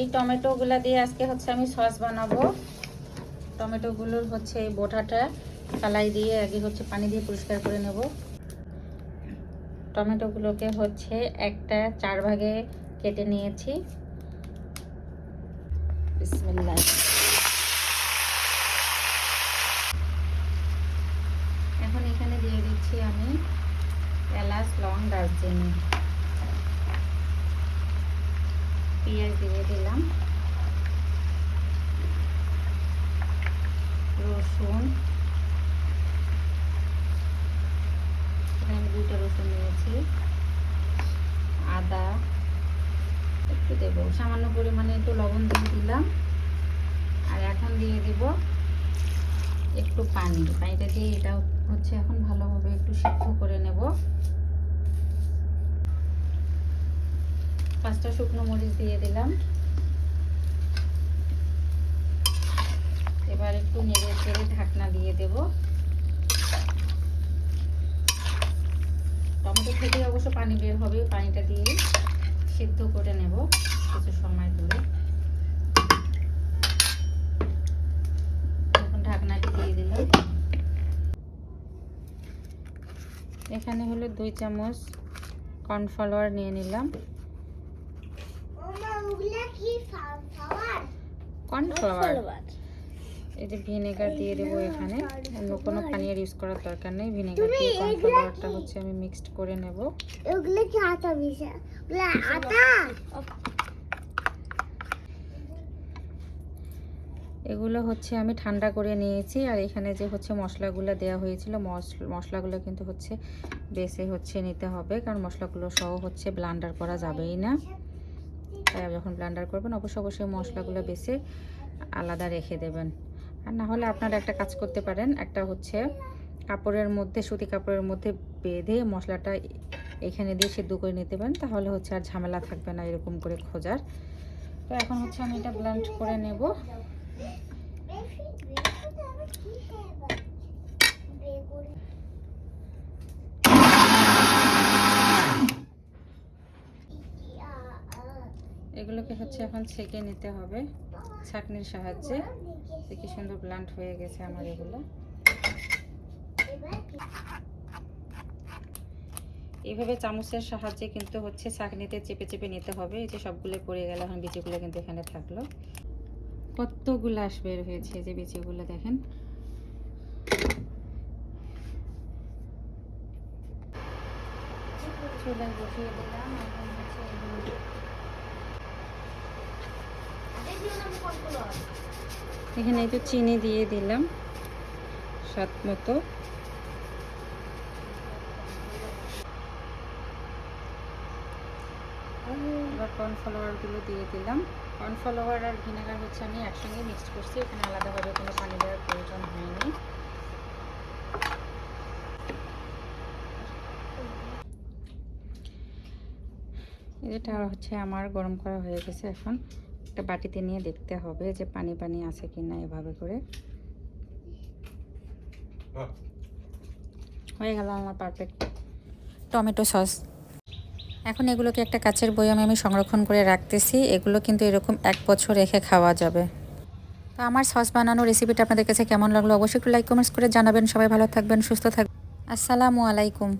এই টমেটোগুলো দিয়ে আজকে হচ্ছে আমি সস বানাবো। টমেটোগুলোর হচ্ছে এই বোটাটা কালাই দিয়ে আগে হচ্ছে পানি দিয়ে পরিষ্কার করে নেব। টমেটোগুলোকে হচ্ছে একটা চার ভাগে কেটে নিয়েছি। এখন এখানে দিয়ে দিচ্ছি আমি এলাচ, লং, দারচিনি। পেঁয়াজ দিয়ে দিলাম। রসুন। এখানে দুইটা রসুন নিয়েছি। আদা। একটু দেবো। সামান্য পরিমাণে একটু লবণ দিয়ে দিলাম। আর এখন দিয়ে দিব একটু পানি। পানিটা দিয়ে এটা হচ্ছে এখন ভালোভাবে একটু সিদ্ধ করে নেব। পাঁচটা শুকনো মরিচ দিয়ে দিলাম। এবার একটু নেড়ে চেড়ে ঢাকনা দিয়ে দেব। টমেটো থেকে অবশ্য পানি বের হবে, পানিটা দিয়ে সিদ্ধ করে নেব কিছু সময় ধরে। দিয়ে দিলাম। এখানে হলো দুই চামচ কর্নফ্লাওয়ার নিয়ে নিলাম। কর্নফ্লাওয়ার এই যে ভিনেগার দিয়ে দেবো এখানে। অন্য কোনো পানি আর ইউজ করার দরকার নেই। ভিনেগার দিয়ে কর্নফ্লাওয়ারটা হচ্ছে আমি মিক্সড করে নেব। ওগুলো কি আটা মিশা ওগুলো আটা। এগুলো হচ্ছে আমি ঠান্ডা করে নিয়েছি। আর এখানে যে হচ্ছে মশলাগুলো দেওয়া হয়েছিল মশলাগুলো কিন্তু হচ্ছে বেছে হচ্ছে নিতে হবে। কারণ মশলাগুলো সহ হচ্ছে ব্লান্ডার করা যাবেই না। তাই যখন ব্লান্ডার করবেন। অবশ্যই অবশ্যই মশলাগুলো বেছে আলাদা রেখে দেবেন। আর না হলে আপনারা একটা কাজ করতে পারেন। একটা হচ্ছে কাপড়ের মধ্যে, সুতি কাপড়ের মধ্যে বেঁধে মশলাটা এখানে দিয়ে সিদ্ধ করে নিতে পারেন। তাহলে হচ্ছে আর ঝামেলা থাকবে না এরকম করে খোঁজার। তো এখন হচ্ছে আমি এটা ব্লেন্ড করে নেব। এগুলোকে হচ্ছে এখন ছেঁকে নিতে হবে ছাঁকনির সাহায্যে। কি সুন্দর প্লান্ট হয়ে গেছে আমার এগুলো। এইভাবে চামচের সাহায্যে কিন্তু হচ্ছে ছাঁকনিতে চেপে চেপে নিতে হবে। এই যে সবগুলো পড়ে গেল, এখন বিচিগুলো কিন্তু এখানে থাকল। কতগুলো আস বের হয়েছে যে বিচিগুলো দেখেন। চুলায় বসিয়ে দিলাম, এখন হচ্ছে এখানে একটু চিনি দিয়ে দিলাম, স্বাদ মতো। এবার কর্নফ্লাওয়ারগুলো দিয়ে দিলাম। কর্নফ্লাওয়ার আর ভিনেগার হচ্ছে আমি একসঙ্গে মিক্সড করছি, এখানে আলাদাভাবে কোনো পানি দেওয়ার প্রয়োজন হয়নি। এটা হচ্ছে আমার, গরম করা হয়ে গেছে এখন। একটা বাটিতে নিয়ে দেখতে হবে যে পানি পানি আছে কি না এভাবে করে। হয়ে গেল আমার পারফেক্ট টমেটো সস। এখন এগুলোকে একটা কাচের বয়ামে আমি সংরক্ষণ করে রাখতেছি। এগুলো কিন্তু এরকম এক বছর রেখে খাওয়া যাবে। তো আমার সস বানানোর রেসিপিটা আপনাদের কাছে কেমন লাগল অবশ্যই একটু লাইক কমেন্টস করে জানাবেন। সবাই ভালো থাকবেন সুস্থ থাকবেন। আসসালামু আলাইকুম।